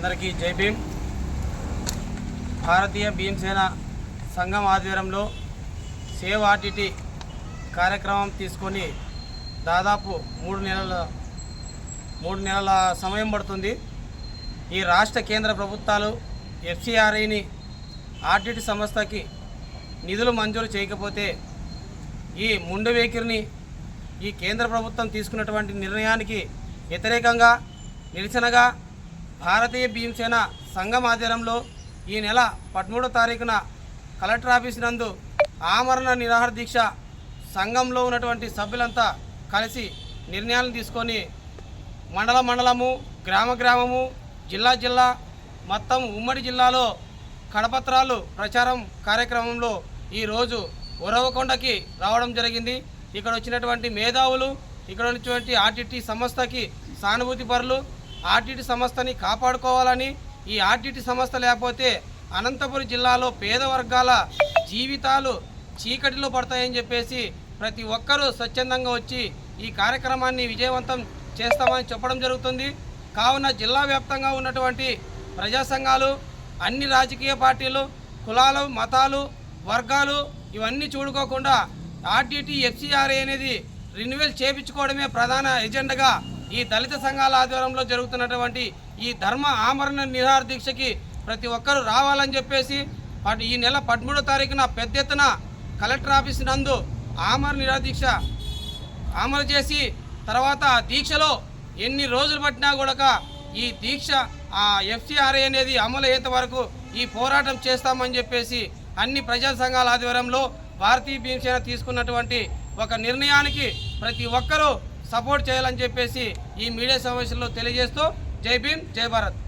అందరికీ జై భీమ్. భారతీయ భీమసేన సంఘం ఆధ్వర్యంలో సేవ్ ఆర్టీటీ కార్యక్రమం తీసుకొని దాదాపు మూడు నెలల మూడు నెలల సమయం పడుతుంది. ఈ రాష్ట్ర కేంద్ర ప్రభుత్వాలు ఎఫ్సిఆర్ఐని ఆర్టీటీ సంస్థకి నిధులు మంజూరు చేయకపోతే ఈ ముండు వేకిరిని ఈ కేంద్ర ప్రభుత్వం తీసుకున్నటువంటి నిర్ణయానికి వ్యతిరేకంగా నిరసనగా భారతీయ భీమసేన సంఘం ఆధ్వర్యంలో ఈ నెల పదమూడో తారీఖున కలెక్టర్ ఆఫీస్ నందు ఆమరణ నిరాహార దీక్ష సంఘంలో ఉన్నటువంటి సభ్యులంతా కలిసి నిర్ణయాలను తీసుకొని మండల మండలము గ్రామ గ్రామము జిల్లా జిల్లా మొత్తం ఉమ్మడి జిల్లాలో కడపత్రాలు ప్రచారం కార్యక్రమంలో ఈరోజు ఉరవకొండకి రావడం జరిగింది. ఇక్కడ వచ్చినటువంటి మేధావులు ఇక్కడ ఉన్నటువంటి ఆర్టీటీ సంస్థకి సానుభూతి పరులు ఆర్టీటీ సంస్థని కాపాడుకోవాలని ఈ ఆర్టీటీ సంస్థ లేకపోతే అనంతపురం జిల్లాలో పేద వర్గాల జీవితాలు చీకటిలో పడతాయని చెప్పేసి ప్రతి ఒక్కరూ స్వచ్ఛందంగా వచ్చి ఈ కార్యక్రమాన్ని విజయవంతం చేస్తామని చెప్పడం జరుగుతుంది. కావున జిల్లా వ్యాప్తంగా ఉన్నటువంటి ప్రజా సంఘాలు అన్ని రాజకీయ పార్టీలు కులాలు మతాలు వర్గాలు ఇవన్నీ చూడుకోకుండా ఆర్టీటీ ఎఫ్సిఆర్ఏ అనేది రెన్యువల్ చేపించుకోవడమే ప్రధాన ఎజెండాగా ఈ దళిత సంఘాల ఆధ్వర్యంలో జరుగుతున్నటువంటి ఈ ధర్మ ఆమరణ నిరాహార దీక్షకి ప్రతి ఒక్కరూ రావాలని చెప్పేసి పట్- ఈ నెల పదమూడో తారీఖున పెద్ద ఎత్తున కలెక్టర్ ఆఫీస్ నందు ఆమరణ నిరాదీక్ష అమలు చేసి తర్వాత ఆ దీక్షలో ఎన్ని రోజులు పట్టినా కూడా ఈ దీక్ష ఆ ఎఫ్సిఆర్ఏ అనేది అమలు అయ్యేంత వరకు ఈ పోరాటం చేస్తామని చెప్పేసి అన్ని ప్రజా సంఘాల ఆధ్వర్యంలో భారతీయ భీమసేన తీసుకున్నటువంటి ఒక నిర్ణయానికి ప్రతి ఒక్కరూ సపోర్ట్ చేయాలని చెప్పేసి ఈ మీడియా సమావేశంలో తెలియజేస్తూ జై భీమ్ జై భారత్.